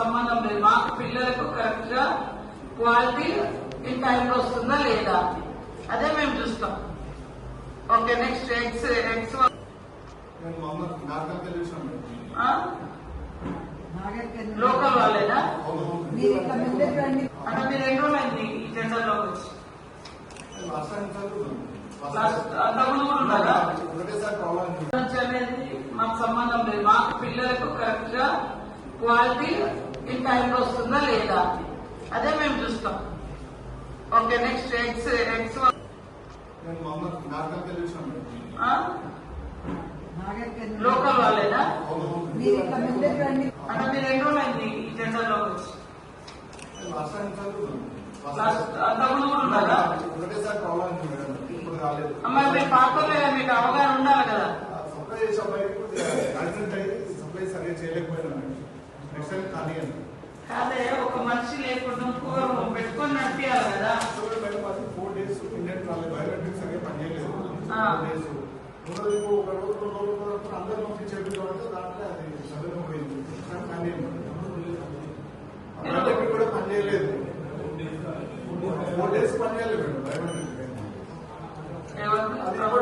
సంబంధం లేదు. మాకు పిల్లలకు కరెక్ట్గా క్వాలిటీ ఇన్ టైంలో వస్తుందా లేదా? అదే మేము చూస్తాం. Okay next X X local వాళ్ళేనా? అంటే మీరు ఎన్ని రోజులైంది ఈ వచ్చి. ప్రాబ్లం నుంచి అనేది మాకు సంబంధం లేదు. మాకు పిల్లలకు కరెక్ట్గా క్వాలిటీ ఇన్ టైంలో వస్తుందా లేదా అదే మేము చూస్తాం. Okay next X X local వాళ్ళేనా? మీరు అంటే ఎన్ని రోజులైంది ఈ టెండర్లోకి వచ్చి? అమ్మాయి మీరు పాత్రలే మీకు అవగాహన ఉండాలి కదా. సప్లై సప్లై సరిగ్గా చేయలేకపోయినా కాదే ఒక మనిషి లేకుండా పెట్టుకొని నడిపించాలి కదా. ఫోర్ డేస్ ఇండియన్ బయోమెట్రిక్స్ సరిగ్గా పనిచేయలేదు. ఆ. Four days. ఒక రోజు ఒక రోజు తర్వాత అందరూ దాంట్లో అది చదువు పోయింది. కానీ బయోమెట్రిక్ కూడా పనిచేయలేదు. Four days. పనిచేయలేదు మేడం